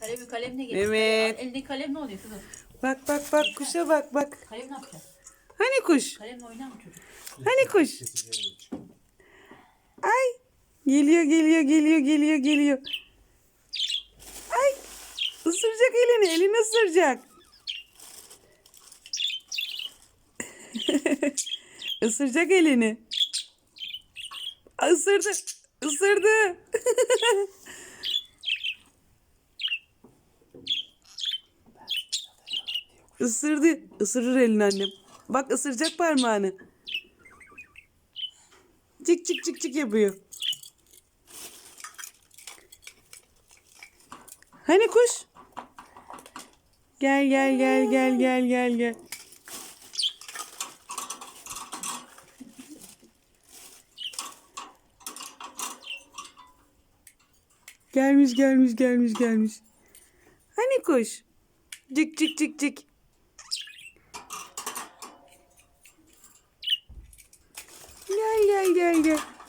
Kalemi kalemle getir. Evet. Elindeki kalem ne oluyor kızım? Bak bak bak kuşa bak bak. Kalem ne yapacağız? Hani kuş? Kalemle oynar mı çocuk? Hani kuş? Ay. Geliyor geliyor geliyor geliyor geliyor. Ay. Isıracak elini. Elini ısıracak. Isıracak elini. Isırdı. Isırdı. Isırdı. Isırır elini annem. Bak ısıracak parmağını. Cik cik cik cik yapıyor. Hani kuş? Gel gel gel gel gel gel gel. Gelmiş gelmiş gelmiş gelmiş. Hani kuş? Cik cik cik cik. Gel gel gel gel.